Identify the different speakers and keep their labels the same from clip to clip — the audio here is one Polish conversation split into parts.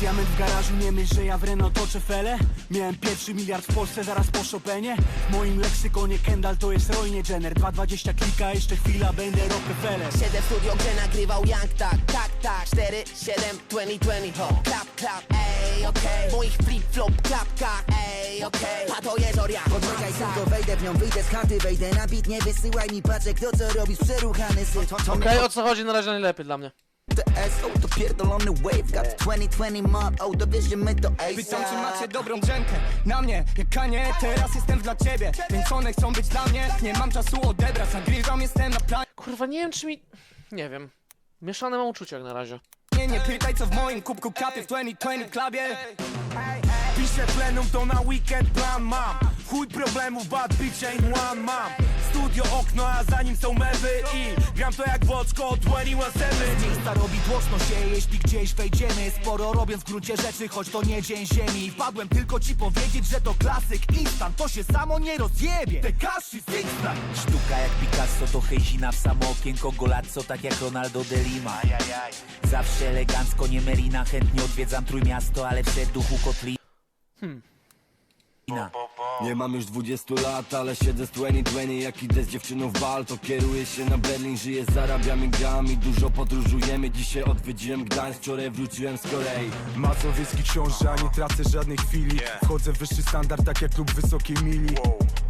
Speaker 1: Diament w garażu, nie myśl, że ja w Renault toczę fele. Miałem pierwszy miliard w Polsce, zaraz po Chopinie. W moim leksykonie Kendall to jest Roy, nie Jenner 2,20 klika, jeszcze chwila, będę Rockefeller.
Speaker 2: Siedzę w studio, gdzie nagrywał Young Tak, tak, tak. 4, 7, 2020 ho. Klap, klap, ej, okej. Moich flip-flop klapkach, ej, okej. A to jest Orion
Speaker 3: Poczekaj, tylko wejdę w nią, wyjdę z chaty, wejdę na bit, nie wysyłaj mi paczek, to co robisz, przeruchany syf.
Speaker 4: Okej, o co chodzi? Na razie najlepiej dla mnie.
Speaker 3: SO, to pierdolony wave, got 2020 mob, o, dowierzymy to
Speaker 5: Pytam czy macie dobrą drzemkę Na mnie, jak Kanie, teraz jestem dla ciebie Więc one chcą być dla mnie. Nie mam czasu odebrać, nagrywam, jestem na planie.
Speaker 4: Kurwa, nie wiem czy mi... Nie wiem. Mieszane mam uczucia jak na razie.
Speaker 5: Nie pytaj co w moim kubku kapie w 2020 klubie
Speaker 1: Piszę plenum, to na weekend plan mam. Chuj problemów, bad bitch ain't one mam Studio, okno, a za nim są mewy I gram to jak w oczko 21-7 Miejsca robi głośno się, jeśli gdzieś wejdziemy. Sporo robiąc w gruncie rzeczy, choć to nie dzień ziemi. Wpadłem tylko ci powiedzieć, że to klasyk instant To się samo nie rozjebie. Tekashi Sixpack.
Speaker 6: Sztuka jak Picasso to hejzina w samo okienko Golazzo tak jak Ronaldo de Lima. Zawsze elegancko, nie Merina Chętnie odwiedzam Trójmiasto, ale w serduchu Kotlina
Speaker 7: Nie mam już 20 lat, ale siedzę z 2020 Jak idę z dziewczyną w bal, to kieruję się na Berlin Żyję, zarabiamy grami, dużo podróżujemy. Dzisiaj odwiedziłem Gdańsk, wczoraj wróciłem z Korei.
Speaker 8: Mazowiecki książę, a nie tracę żadnej chwili. Wchodzę w wyższy standard, tak jak klub wysokiej mili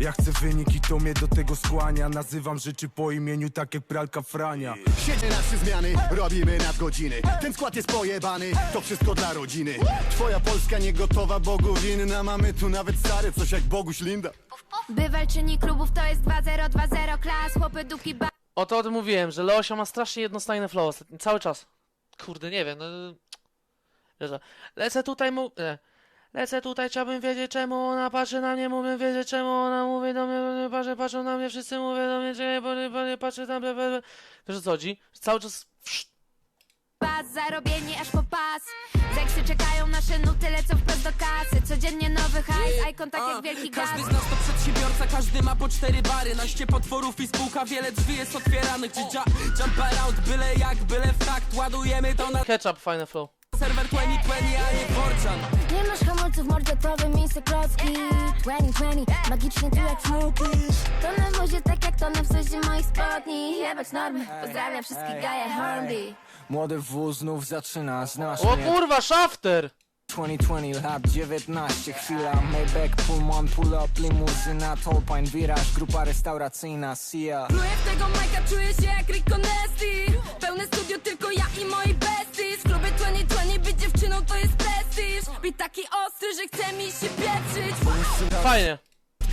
Speaker 8: Ja chcę wyniki, to mnie do tego skłania. Nazywam rzeczy po imieniu, tak jak pralka Frania.
Speaker 9: Siedzę na trzy zmiany, robimy nadgodziny. Ten skład jest pojebany, to wszystko dla rodziny. Twoja Polska nie gotowa, Bogu winna. Mamy tu nawet stary, coś jak Boguś Linda.
Speaker 10: Bywalczyni klubów to jest 2-0-2-0 klas, chłopy dupki ba...
Speaker 4: O to o tym mówiłem, że Leosia ma strasznie jednostajne flow ostatnio, cały czas. Kurde, nie wiem, no... Lecę tutaj mu... Nie. Lecę tutaj, chciałbym wiedzieć czemu ona patrzy na mnie, mówię wiedzieć czemu ona mówi do mnie, nie patrzy, patrzą na mnie, wszyscy mówią do mnie, że bo patrzy tam, ble. Wiesz o co chodzi? Cały czas...
Speaker 10: Pas, zarobieni aż po pas Zeksy czekają, nasze nuty lecą wprost do kasy Codziennie nowy hajs, eye contact jak wielki gaz
Speaker 5: Każdy z nas to przedsiębiorca, każdy ma po cztery bary Naście potworów i spółka, wiele drzwi jest otwieranych Czy jump around, byle jak, byle w takt Ładujemy to na
Speaker 4: ketchup, fajne flow.
Speaker 5: Serwer 2020, a nie Forchan
Speaker 10: Nie masz hamulców, mordzie to wymięsy klocki. 2020, magicznie tu jak smokies To na wozie tak jak to na wsozie moich spodni. Jebać normy, pozdrawiam wszystkich gaje Hornby.
Speaker 5: Młody wóz znów zaczyna, znasz
Speaker 4: O kurwa, shafter!
Speaker 5: 2020 lat 19 chwila. Maybach, Pullman, pull up, limuzyna Tolpine, wiraż, grupa restauracyjna Sia.
Speaker 10: Pluję w tego majka, czuję się jak Rico Nasty chce mi się pieprzyć.
Speaker 4: Fajnie.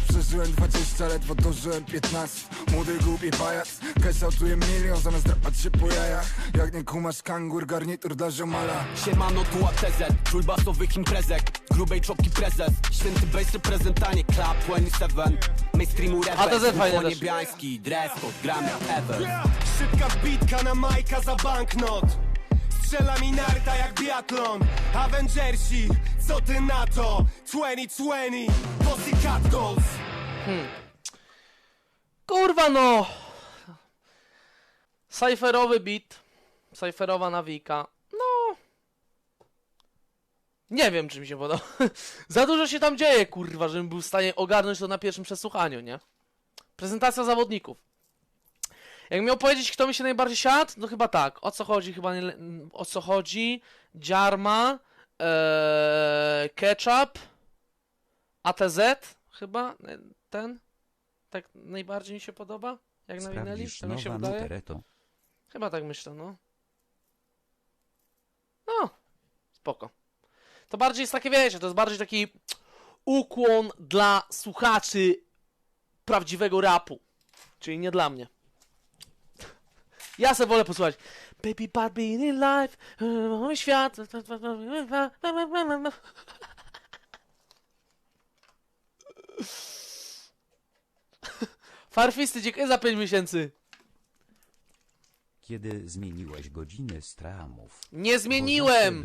Speaker 8: Przeżyłem 20, ledwo dożyłem 15 Młody głupi pajac, keszautuje milion Zamiast drapać się po jajach. Jak nie kumasz kangur, garnitur dla ziomala.
Speaker 1: Siemano tu ATZ, król basowych imprezek Z grubej czopki prezes, święty bass reprezentanie Club 27, mainstreamu rapper
Speaker 4: ATZ fajnie też.
Speaker 1: niebiański, dress code, gramy ever. Szybka bitka na Majka za banknot Strzela mi narta jak biatlon Avengersi, co ty na to? 2020, Pussycat Dolls
Speaker 4: Kurwa no! Cypherowy beat. Cypherowa nawika. No. Nie wiem, czy mi się podoba. Za dużo się tam dzieje, kurwa, żebym był w stanie ogarnąć to na pierwszym przesłuchaniu, nie? Prezentacja zawodników. Jak miał powiedzieć, kto mi się najbardziej siadł, no chyba tak. O co chodzi? Chyba nie, o co chodzi? Dziarma, ee, Ketchup, ATZ, chyba e, ten. Tak najbardziej mi się podoba? Jak nawinęli? Tak mi się wydaje? Chyba tak myślę, no. No, spoko. To bardziej jest takie, wiecie, to jest bardziej taki ukłon dla słuchaczy prawdziwego rapu. Czyli nie dla mnie. Ja se wolę posłuchać. Baby bad being in life, mój świat. Farfisty, dziękuję za 5 miesięcy.
Speaker 11: Kiedy zmieniłeś godziny stramów?
Speaker 4: Nie zmieniłem!